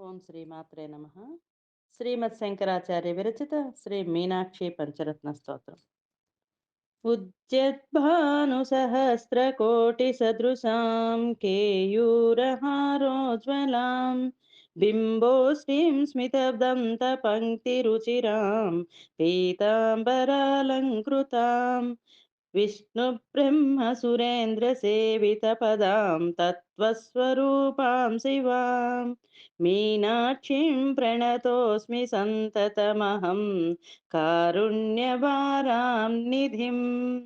ఓం శ్రీ మాత్రే నమ. శ్రీమద్ శంకరాచార్య విరచిత శ్రీ మీనాక్షి పంచరత్న స్తోత్రం. ఉజ్జద్భానుసహస్రకోటిసదృశాం కేయూరహారోజ్వలాం బింబోశ్రీం స్మితదంతపङ्క్తిరుచిరాం పీతాంబరాలంకృతాం विष्णुब्रह्मसुरेन्द्रसेवितपदां तत्त्वस्वरूपां शिवां। मीनाक्षीं प्रणतोऽस्मि सन्ततमहं कारुण्यवारां निधिं।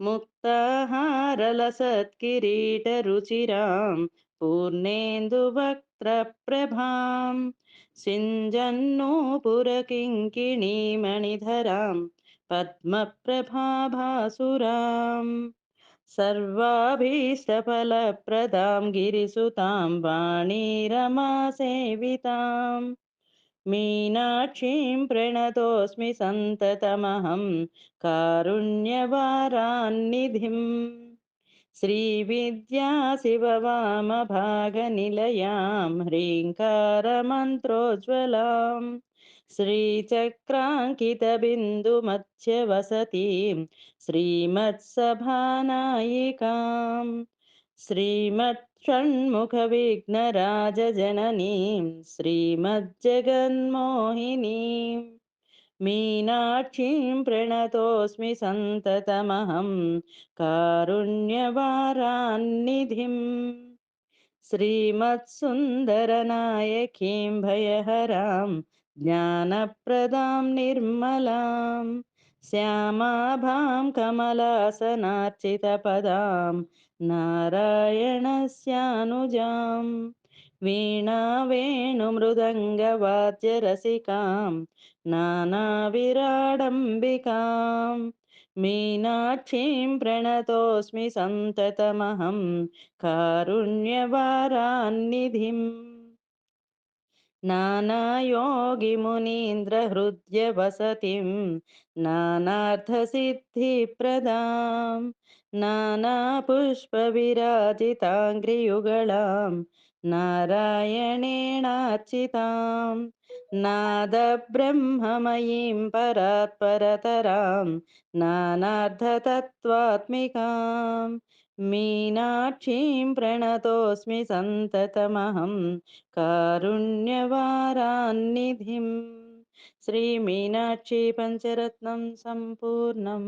मुक्ताहारलसत्किरीटरुचिरां पूर्णेन्दुवक्त्रप्रभां। सिञ्जन्नूपुरकिङ्किणीमणिधरां पद्मप्रभाभासुराम् सर्वाभीष्टफलप्रदां गिरिसुतां वाणीरमासेविताम् मीनाक्षीं प्रणतोऽस्मि सन्ततमहं कारुण्यवारान्निधिम् निलयां ह्रींकार ह्रीङ्कारमन्त्रोज्ज्वलाम् श्रीचक्राङ्कितबिन्दुमध्यवसतीं श्रीमत्सभानायिकां श्रीमत्षण्मुखविघ्नराजजननीं श्रीमज्जगन्मोहिनीम् मीनाक्षीं प्रणतोऽस्मि सन्ततमहं कारुण्यवारान्निधिम् श्रीमत्सुन्दरनायकीं भयहरां ज्ञानप्रदां निर्मलां श्यामाभां कमलासनार्चितपदां नारायणस्यानुजां वीणावेणुमृदङ्गवाद्यरसिकां नानाविराडम्बिकां मीनाक्षीं प्रणतोऽस्मि सन्ततमहं कारुण्यवारान्निधिम् नानायोगिमुनीन्द्रहृद्यवसतिं नानार्थसिद्धिप्रदां नानापुष्पविराजिताङ्घ्रियुगळां नारायणेणार्चितां नादब्रह्ममयीं परात्परतरां नानार्धतत्त्वात्मिकां మీనాక్షీం ప్రణతోస్మి సంతతమహం కారుణ్యవారాన్నిధిం. శ్రీ మీనాక్షి పంచరత్నం సంపూర్ణం.